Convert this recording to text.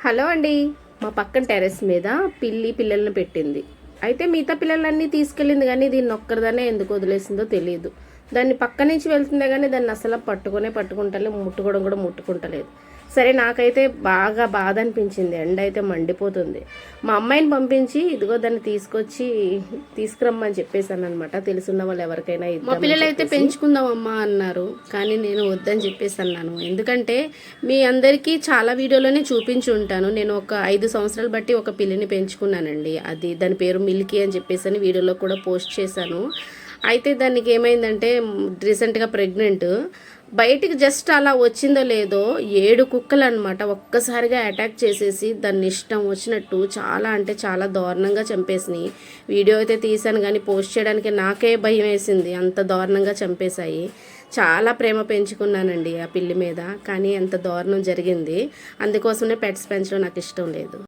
Hello అండి. మా పక్కన టెర్రస్ మీద పిల్లి పిల్లల్ని పెట్టింది. అయితే మిగతా పిల్లలన్నీ తీసుకెళ్ళింది కానీ దీన్ని ఒక్కరిదానే ఎందుకు వదిలేసిందో తెలియదు దాన్ని పక్క నుంచి వెళ్తుందే కానీ దాన్ని అసలు పట్టుకునే పట్టుకుంటలేదు ముట్టుకోవడం కూడా ముట్టుకుంటలేదు. సరే నాకైతే బాగా బాధ అనిపించింది. ఎండ అయితే మండిపోతుంది. మా అమ్మాయిని పంపించి ఇదిగో దాన్ని తీసుకొచ్చి తీసుకురమ్మని చెప్పేశాను అనమాట తెలుసున్న వాళ్ళు ఎవరికైనా మా పిల్లలు అయితే పెంచుకుందాం అమ్మా అన్నారు. కానీ నేను వద్దని చెప్పేసి అన్నాను ఎందుకంటే మీ అందరికీ చాలా వీడియోలోనే చూపించి ఉంటాను. నేను ఒక ఐదు సంవత్సరాలు బట్టి ఒక పిల్లిని పెంచుకున్నానండి. అది దాని పేరు మిల్కీ అని చెప్పేసి అని వీడియోలో కూడా పోస్ట్ చేశాను. అయితే దానికి ఏమైందంటే రీసెంట్గా ప్రెగ్నెంట్ బయటికి జస్ట్ అలా వచ్చిందో లేదో ఏడు కుక్కలు అనమాట ఒక్కసారిగా అటాక్ చేసేసి దాన్ని ఇష్టం వచ్చినట్టు చాలా అంటే చాలా దారుణంగా చంపేసినాయి. వీడియో అయితే తీశాను కానీ పోస్ట్ చేయడానికి నాకే భయం వేసింది. అంత దారుణంగా చంపేశాయి. చాలా ప్రేమ పెంచుకున్నానండి ఆ పిల్లి మీద. కానీ ఎంత దారుణం జరిగింది. అందుకోసమే పెట్స్ పెంచడం నాకు ఇష్టం లేదు.